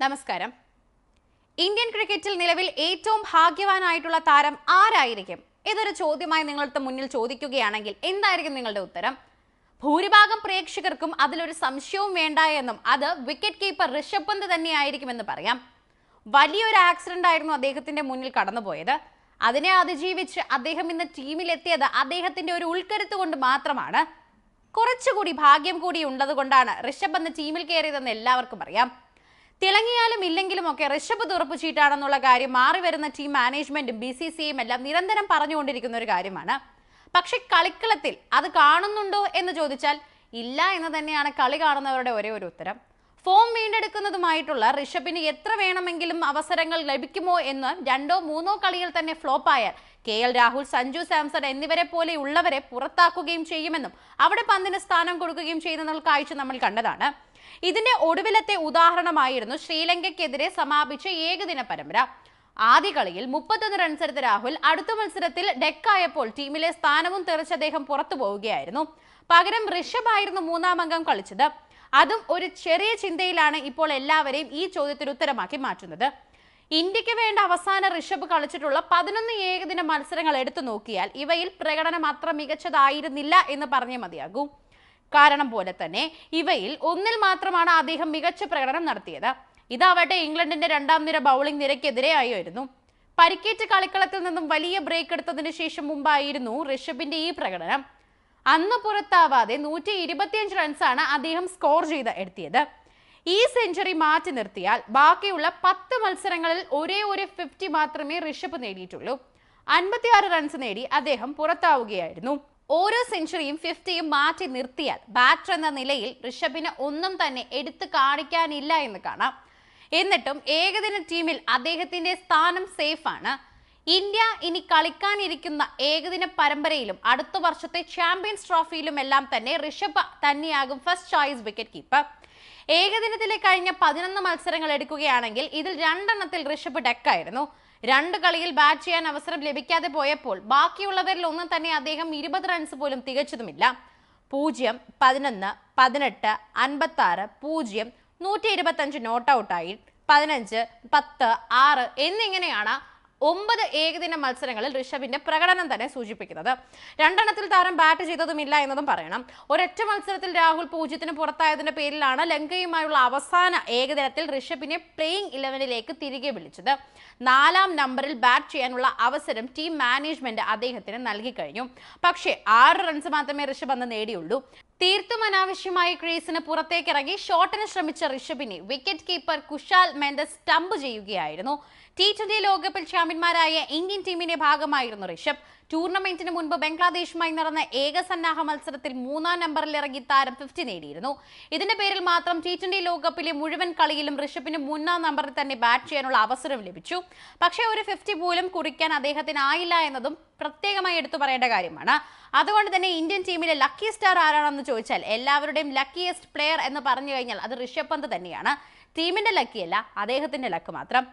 നമസ്കാരം. ഇന്ത്യൻ ക്രിക്കറ്റിൽ നിലവിൽ ഏറ്റവും ഭാഗ്യവാനായിട്ടുള്ള താരം ആരായിരിക്കും? ഇതൊരു ചോദ്യമായി നിങ്ങളുടെ മുന്നിൽ ചോദിക്കുകയാണെങ്കിൽ എന്തായിരിക്കും നിങ്ങളുടെ ഉത്തരം? ഭൂരിഭാഗം പ്രേക്ഷകർക്കും അതിലൊരു സംശയവും വേണ്ട എന്നും അത് വിക്കറ്റ് കീപ്പർ ഋഷഭ് പന്ത് തന്നെയായിരിക്കുമെന്ന് പറയാം. വലിയൊരു ആക്സിഡന്റ് ആയിരുന്നു അദ്ദേഹത്തിന്റെ മുന്നിൽ കടന്നുപോയത്. അതിനെ അതിജീവിച്ച് അദ്ദേഹം ഇന്ന് ടീമിലെത്തിയത് അദ്ദേഹത്തിന്റെ ഒരു ഉൾക്കരുത്ത് കൊണ്ട് മാത്രമാണ്. കുറച്ചുകൂടി ഭാഗ്യം കൂടി ഉള്ളത് കൊണ്ടാണ് ഋഷഭ് പന്ത് ടീമിൽ കയറിയതെന്ന് എല്ലാവർക്കും അറിയാം. തിളങ്ങിയാലും ഇല്ലെങ്കിലും ഒക്കെ ഋഷഭ് തുറപ്പ് ചീട്ടാണെന്നുള്ള കാര്യം മാറി വരുന്ന ടീം മാനേജ്മെന്റും ബി സി സിയും എല്ലാം നിരന്തരം പറഞ്ഞുകൊണ്ടിരിക്കുന്ന ഒരു കാര്യമാണ്. പക്ഷെ കളിക്കളത്തിൽ അത് കാണുന്നുണ്ടോ എന്ന് ചോദിച്ചാൽ ഇല്ല എന്ന് തന്നെയാണ് കളി കാണുന്നവരുടെ ഒരേ ഒരു ഉത്തരം. ഫോം വീണ്ടെടുക്കുന്നതുമായിട്ടുള്ള ഋഷഭിന് എത്ര വേണമെങ്കിലും അവസരങ്ങൾ ലഭിക്കുമോ എന്ന് രണ്ടോ മൂന്നോ കളിയിൽ തന്നെ ഫ്ലോപ്പായാൽ കെ എൽ രാഹുൽ സഞ്ജു സാംസൺ എന്നിവരെ പോലെ ഉള്ളവരെ പുറത്താക്കുകയും ചെയ്യുമെന്നും അവിടെ പന്തിന് സ്ഥാനം കൊടുക്കുകയും ചെയ്യുന്ന കാഴ്ച നമ്മൾ കണ്ടതാണ്. ഇതിന്റെ ഒടുവിലത്തെ ഉദാഹരണമായിരുന്നു ശ്രീലങ്കയ്ക്കെതിരെ സമാപിച്ച ഏകദിന പരമ്പര. ആദ്യ കളിയിൽ മുപ്പത്തൊന്ന് റൺസെടുത്ത രാഹുൽ അടുത്ത മത്സരത്തിൽ ഡെക്കായപ്പോൾ ടീമിലെ സ്ഥാനവും തെറിച്ച് അദ്ദേഹം പുറത്തു പോവുകയായിരുന്നു. പകരം ഋഷഭ് ആയിരുന്നു മൂന്നാം അംഗം കളിച്ചത്. അതും ഒരു ചെറിയ ചിന്തയിലാണ് ഇപ്പോൾ എല്ലാവരെയും ഈ ചോദ്യത്തിന് ഉത്തരമാക്കി മാറ്റുന്നത്. ഇന്ത്യയ്ക്ക് വേണ്ട അവസാന ഋഷഭ് കളിച്ചിട്ടുള്ള പതിനൊന്ന് ഏകദിന മത്സരങ്ങൾ എടുത്തു നോക്കിയാൽ ഇവയിൽ പ്രകടനം അത്ര മികച്ചതായിരുന്നില്ല എന്ന് പറഞ്ഞേ മതിയാകൂ. കാരണം പോലെ തന്നെ ഇവയിൽ ഒന്നിൽ മാത്രമാണ് അദ്ദേഹം മികച്ച പ്രകടനം നടത്തിയത്. ഇതാവട്ടെ ഇംഗ്ലണ്ടിന്റെ രണ്ടാം നിര ബൗളിംഗ് നിരക്കെതിരെയായിരുന്നു പരിക്കേറ്റ കളിക്കളത്തിൽ നിന്നും വലിയ ബ്രേക്ക് എടുത്തതിന് ശേഷം മുമ്പായിരുന്നു ഋഷഭിന്റെ ഈ പ്രകടനം. അന്ന് പുറത്താവാതെ നൂറ്റി ഇരുപത്തിയഞ്ച് റൺസാണ് അദ്ദേഹം സ്കോർ ചെയ്ത് എത്തിയത് ഈ സെഞ്ചുറി മാറ്റി നിർത്തിയാൽ ബാക്കിയുള്ള പത്ത് മത്സരങ്ങളിൽ ഒരേ ഒരു ഫിഫ്റ്റി മാത്രമേ ഋഷഭ് നേടിയിട്ടുള്ളൂ. അൻപത്തിയാറ് റൺസ് നേടി അദ്ദേഹം പുറത്താവുകയായിരുന്നു. ഓരോ സെഞ്ചുറിയും ഫിഫ്റ്റിയും മാറ്റി നിർത്തിയാൽ ബാറ്റർ എന്ന നിലയിൽ ഋഷഭിന് ഒന്നും തന്നെ എടുത്തു കാണിക്കാനില്ല എന്ന് കാണാം. എന്നിട്ടും ഏകദിന ടീമിൽ അദ്ദേഹത്തിന്റെ സ്ഥാനം സേഫാണ് ഇന്ത്യ ഇനി കളിക്കാനിരിക്കുന്ന ഏകദിന പരമ്പരയിലും അടുത്ത വർഷത്തെ ചാമ്പ്യൻസ് ട്രോഫിയിലും എല്ലാം തന്നെ ഋഷഭ് തന്നെയാകും ഫസ്റ്റ് ചോയ്സ് വിക്കറ്റ് കീപ്പർ ഏകദിനത്തിലെ കഴിഞ്ഞ പതിനൊന്ന് മത്സരങ്ങൾ എടുക്കുകയാണെങ്കിൽ ഇതിൽ രണ്ടെണ്ണത്തിൽ ഋഷഭ് ഡെക്കായിരുന്നു രണ്ട് കളിയിൽ ബാറ്റ് ചെയ്യാൻ അവസരം ലഭിക്കാതെ പോയപ്പോൾ ബാക്കിയുള്ളവരിൽ ഒന്നും തന്നെ അദ്ദേഹം ഇരുപത് റൺസ് പോലും തികച്ചതുമില്ല. പൂജ്യം പതിനൊന്ന് പതിനെട്ട് അൻപത്തി ആറ് പൂജ്യം നൂറ്റി ഇരുപത്തഞ്ച് നോട്ട് ഔട്ടായി പതിനഞ്ച് പത്ത് ആറ് എന്നിങ്ങനെയാണ് ഒമ്പത് ഏകദിന മത്സരങ്ങളിൽ ഋഷഭിന്റെ പ്രകടനം തന്നെ സൂചിപ്പിക്കുന്നത്. രണ്ടെണ്ണത്തിൽ താരം ബാറ്റ് ചെയ്തതുമില്ല എന്നതും പറയണം. ഒരൊറ്റ മത്സരത്തിൽ രാഹുൽ പൂജ്യത്തിന് പുറത്തായതിന്റെ പേരിലാണ് ലങ്കയുമായുള്ള അവസാന ഏകദിനത്തിൽ ഋഷഭിനെ പ്ലേയിങ് ഇലവനിലേക്ക് തിരികെ വിളിച്ചത്. നാലാം നമ്പറിൽ ബാറ്റ് ചെയ്യാനുള്ള അവസരം ടീം മാനേജ്മെന്റ് അദ്ദേഹത്തിന് നൽകി കഴിഞ്ഞു. പക്ഷേ ആറ് റൺസ് മാത്രമേ ഋഷഭ് അന്ന് നേടിയുള്ളൂ. തീർത്തും അനാവശ്യമായി ക്രീസിന് പുറത്തേക്കിറങ്ങി ഷോട്ടിന് ശ്രമിച്ച ഋഷഭിനെ wicket keeper Kusal Mendis stump ചെയ്യുകയായിരുന്നു. ടി ട്വന്റി ലോകകപ്പിൽ ചാമ്പ്യന്മാരായ ഇന്ത്യൻ ടീമിന്റെ ഭാഗമായിരുന്നു ഋഷഭ്. ടൂർണമെന്റിന് മുൻപ് ബംഗ്ലാദേശുമായി നടന്ന ഏകസന്നാഹ മത്സരത്തിൽ മൂന്നാം നമ്പറിൽ ഇറങ്ങി താരം ഫിഫ്റ്റി നേടിയിരുന്നു. ഇതിന്റെ പേരിൽ മാത്രം ടി ട്വന്റി ലോകകപ്പിലെ മുഴുവൻ കളിയിലും ഋഷഭിന് മൂന്നാം നമ്പറിൽ തന്നെ ബാറ്റ് ചെയ്യാനുള്ള അവസരം ലഭിച്ചു. പക്ഷേ ഒരു ഫിഫ്റ്റി പോലും കുറിക്കാൻ അദ്ദേഹത്തിനായില്ല എന്നതും പ്രത്യേകമായി എടുത്തു പറയേണ്ട കാര്യമാണ്. അതുകൊണ്ട് തന്നെ ഇന്ത്യൻ ടീമിലെ ലക്കി സ്റ്റാർ ആരാണെന്ന് ചോദിച്ചാൽ എല്ലാവരുടെയും ലക്കിയസ്റ്റ് പ്ലെയർ എന്ന് പറഞ്ഞു കഴിഞ്ഞാൽ അത് ഋഷഭ് പന്ത് തന്നെയാണ്. ടീമിന്റെ ലക്കിയല്ല അദ്ദേഹത്തിന്റെ ലക്ക് മാത്രം.